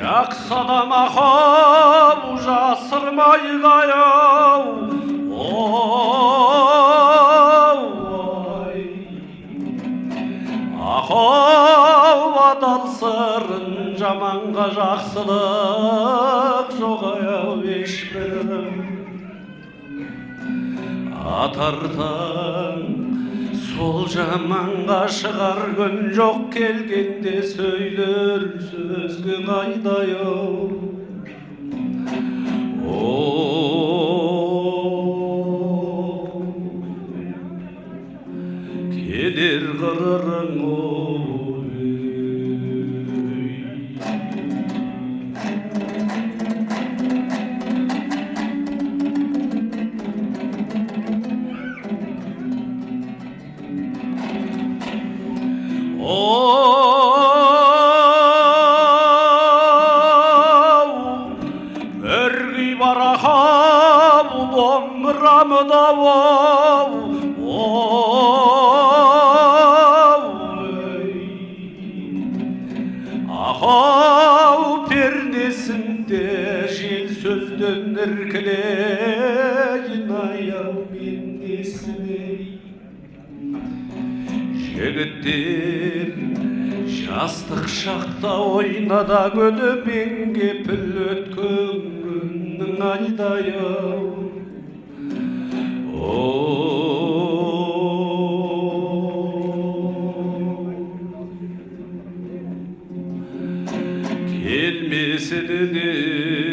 жақсы адам ақау жасырмайды аяу ой ақау адал сырын жаманға жақсылық жоқ аяу ешбірін Sol жаманға шығар күн жоқ келгенде сөйлер сөзге қайдайым келер қырырың барахав домрам давав Ahov perdesinde jil söz döndür kileyin ayav bindesine Жігіттер жастық шақта ойнада гүлі менге піл өткір даю. Kelimesini